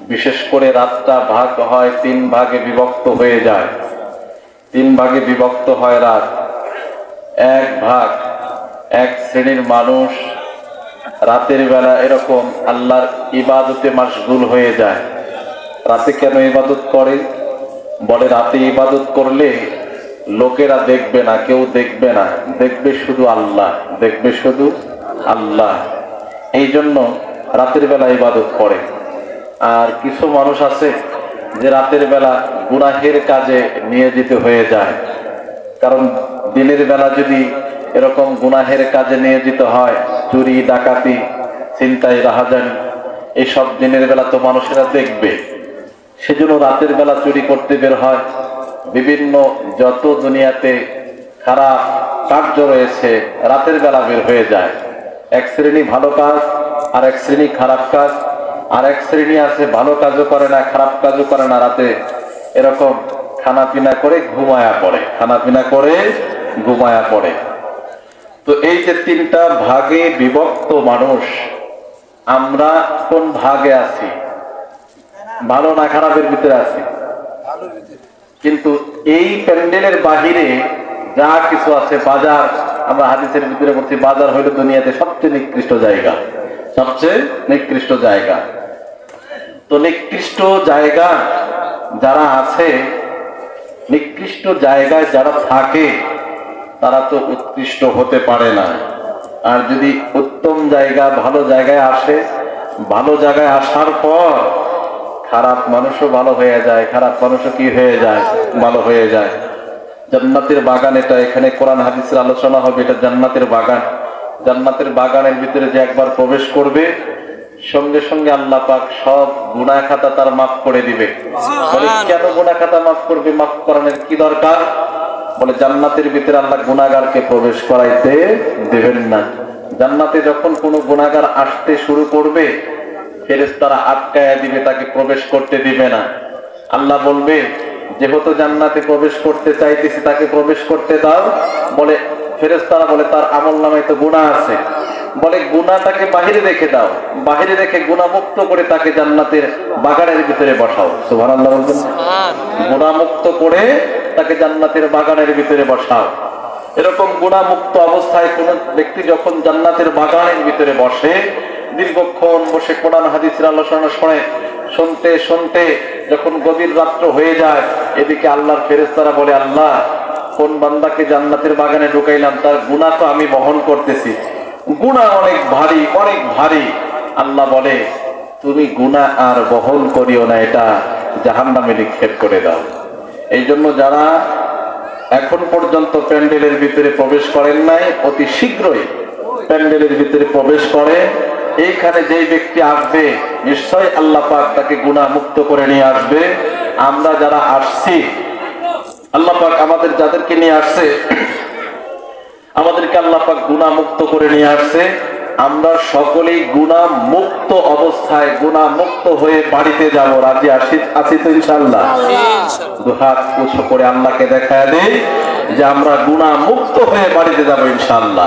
বিশেষ করে রাতটা ভাগ হয়, তিন ভাগে বিভক্ত হয়ে যায়। তিন ভাগে বিভক্ত হয় রাত। এক ভাগ, এক শ্রেণির মানুষ, রাতের বেলা এরকম আল্লাহর ইবাদতে মাশগুল হয়ে যায়। রাতে কেন ইবাদত করে? বলে, রাতে ইবাদত করলে লোকেরা দেখবে না, কেউ দেখবে না। দেখবে শুধু আল্লাহ, দেখবে শুধু আল্লাহ। এই জন্য রাতের বেলা ইবাদত করে। আর কিছু মানুষ আছে যে রাতের বেলা গুনাহের কাজে নিয়োজিত হয়ে যায়। কারণ দিনের বেলা যদি এরকম গুনাহের কাজে নিয়োজিত হয়, চুরি, ডাকাতি চিন্তাই রাহাজানি এইসব দিনের বেলা তো মানুষেরা দেখবে। সেজন্য রাতের বেলা চুরি করতে বের হয়। বিভিন্ন যত দুনিয়াতে খারাপ কার্য রয়েছে, রাতের বেলা বের হয়ে যায়। এক শ্রেণি ভালো কাজ আর এক শ্রেণি খারাপ কাজ। আর এক শ্রেণি আছে, ভালো কাজও করে না, খারাপ কাজও করে না রাতে। এরকম খানা পিনা করে ঘুমায়া পড়ে। খানা পিনা করে ঘুমায়া পড়ে। তো এই যে তিনটা ভাগে বিভক্ত মানুষ, আমরা কোন ভাগে আছি? ভালো না খারাপের ভিতরে আছি? কিন্তু এই প্যান্ডেলের বাহিরে যা কিছু আছে, বাজার, আমরা হাদিসের ভিতরে বলছি, বাজার হইল দুনিয়াতে সবচেয়ে নিকৃষ্ট জায়গা। সবচেয়ে নিকৃষ্ট জায়গা। তো নিকৃষ্ট জায়গা যারা আছে, নিকৃষ্ট জায়গায় যারা থাকে, তারা তো উৎকৃষ্ট হতে পারে না। আর যদি উত্তম জায়গা ভালো জায়গায় আসে, ভালো জায়গায় আসার পর খারাপ মানুষও ভালো হয়ে যায়, খারাপ মানুষও কি হয়ে যায়? ভালো হয়ে যায়। জান্নাতের বাগান এটা, এখানে কোরআন হাদিসের আলোচনা হবে, এটা জান্নাতের বাগান। জান্নাতের বাগানের ভিতরে যে একবার প্রবেশ করবে সঙ্গে সঙ্গে আল্লাহ পাক সব গুনাহ খাতা তার মাফ করে দিবে। বলে কেন গুনাহ খাতা মাফ করবে? মাফ করানোর কি দরকার? বলে জান্নাতের ভিতরে আল্লাহ গুনাহগারকে প্রবেশ করাইতে দেবেন না। জান্নাতে যখন কোনো গুনাহগার আসতে শুরু করবে ফেরেশতারা আটকায়া দিবে তাকে প্রবেশ করতে দিবে না। আল্লাহ বলবে যেহেতু জান্নাতে প্রবেশ করতে চাইতেছি তাকে প্রবেশ করতে দাও। বলে ফেরেশতারা বলে তার আমল নামায় তো গুনাহ আছে। বলে গুনাহটাকে বাহিরে রেখে দাও। বাহিরে রেখে গুনাহ মুক্ত করে তাকে জান্নাতের বাগানের ভিতরে বসাও। সুবহানাল্লাহ বলবেন গুণামুক্ত করে তাকে জান্নাতের বাগানের ভিতরে বসাও। এরকম গুণামুক্ত অবস্থায় কোন ব্যক্তি যখন জান্নাতের বাগানের ভিতরে বসে দীর্ঘক্ষণ বসে কোরআন হাদিসের আলোচনা শুনে শুনতে শুনতে যখন গভীর রাত্র হয়ে যায় এদিকে আল্লাহর ফেরেস্তারা বলে আল্লাহ কোন বান্দাকে জান্নাতের বাগানে ঢুকাইলাম? তার গুণা তো আমি বহন করতেছি। গুণা অনেক ভারী অনেক ভারী। আল্লাহ বলে, তুমি গুণা আর বহন করিও না, এটা জাহান নামে নিক্ষেপ করে দাও। এই জন্য যারা এখন পর্যন্ত প্যান্ডেলের ভিতরে প্রবেশ করেন নাই, অতি শীঘ্রই প্যান্ডেলের ভিতরে প্রবেশ করে। এইখানে যেই ব্যক্তি আসবে, নিশ্চয় আল্লাহ পাক তাকে গুণা মুক্ত করে নিয়ে আসবে। আমরা যারা আসছি, আল্লাহ পাক আমাদের যাদেরকে নিয়ে আসছে আমাদেরকে আল্লাহ পাক গুণা মুক্ত করে নিয়ে আসছে। আমরা সকলেই গুণা মুক্ত অবস্থায় গুণা মুক্ত হয়ে বাড়িতে যাব। রাজি আসি আছি তো ইনশাল্লাহ দুহাত উঁচু করে আল্লাহকে দেখা দেই যে আমরা গুণা মুক্ত হয়ে বাড়িতে যাব ইনশাল্লাহ